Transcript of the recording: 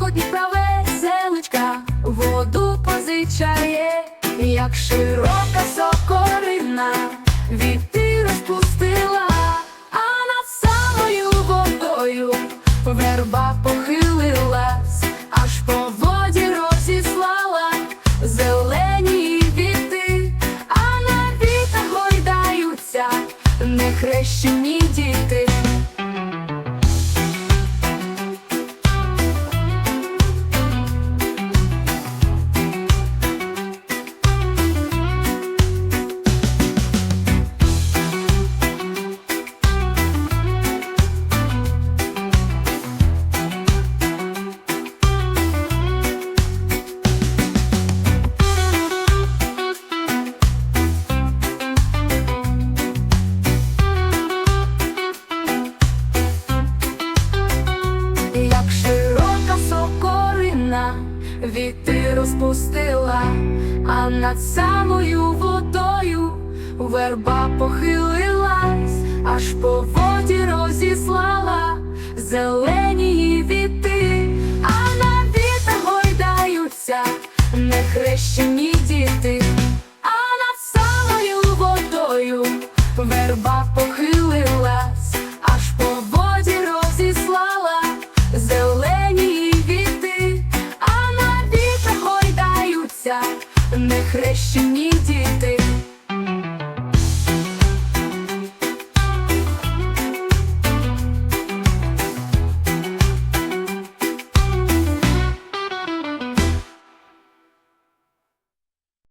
у Дніпра веселочка воду позичає, як широка сокорина, віти розпустила, а над самою водою верба похилилась, аж по воді розіслала зелені віти, а на вітах гойдаються нехрещені діти. віти розпустила, а над самою водою верба похилилась, аж по воді розіслала зелені віти, а на віта гойдаються нехрещені діти, а над самою водою верба похилилась не хрещені діти.